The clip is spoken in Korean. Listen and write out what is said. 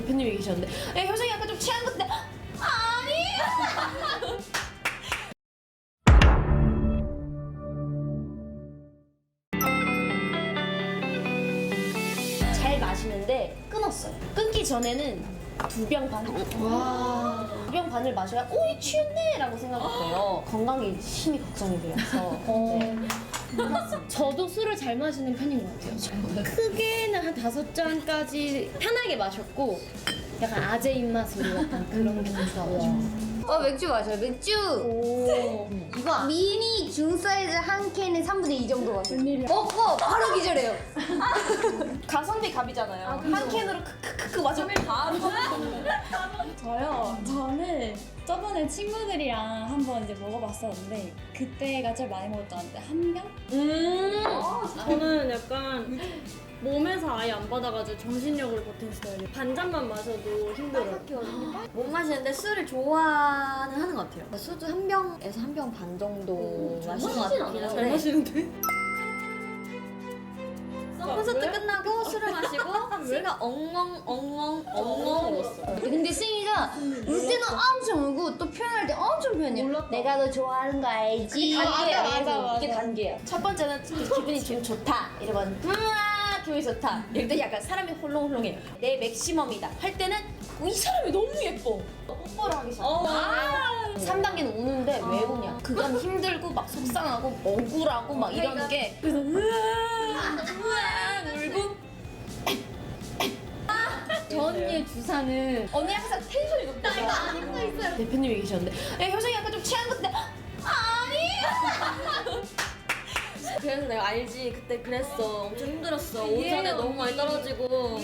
대표님이 계셨는데 야, 효정이 약간 좀 취한 것 같은데 아니 잘 마시는데 끊었어요. 끊기 전에는 두 병 반. 와. 두 병 반을 마셔야 오 이 취했네 라고 생각했어요. 건강이 심히 걱정이 되어서. 네. 저도 술을 잘 마시는 편인 것 같아요. 크게는 한 다섯 잔까지 편하게 마셨고 약간 아재 입맛으로 약간 그런 게 있어가지고. 어 맥주 마셔요. 맥주! 이거 미니 중 사이즈 한 캔에 3분의 2 정도 마셔요. 먹고 바로 기절해요. 가성비 갑이잖아요. 한 캔으로 크크크크 마시 저번에 친구들이랑 한번 이제 먹어봤었는데 그때가 제일 많이 같아요. 한 병? 음. 저는 약간 몸에서 아예 안 받아가지고 정신력으로 버틴 스타일이에요. 반잔만 마셔도 힘들어요. 못 마시는데 술을 좋아는 하는 것 같아요. 소주 한 병에서 한 병 반 정도 마시는 것 같긴 잘 한데 마시는데? 콘서트 끝나고 술을 마시고 씨가 엉엉 엉엉 엉엉 울었어요. 근데 승희가 울 때는 엄청 울고 또 표현할 때 엄청 표현해요 내가 너 좋아하는 거 알지? 아, 맞아, 맞아, 맞아. 이게 단계야. 첫 번째는 기분이 지금 좋다. 이러면 우와 기분이 좋다. 이럴 때 약간 사람이 홀렁홀렁해요. 내 맥시멈이다. 할 때는 이 사람이 너무 예뻐. 뽀뽀를 하기 시작해. 아~ 3단계는 우는데 왜 우냐? 그건 힘들고 막 속상하고 억울하고 막 이러는 게 그래서 우와 우와 울고 저 언니의 주사는 언니 항상 텐션이 높다. 이거 아직도 있어요. 대표님이 계셨는데 야, 효정이 약간 좀 취한 것 같은데 아니 그래서 내가 알지. 그때 그랬어. 엄청 힘들었어. 오전에 너무 많이 떨어지고.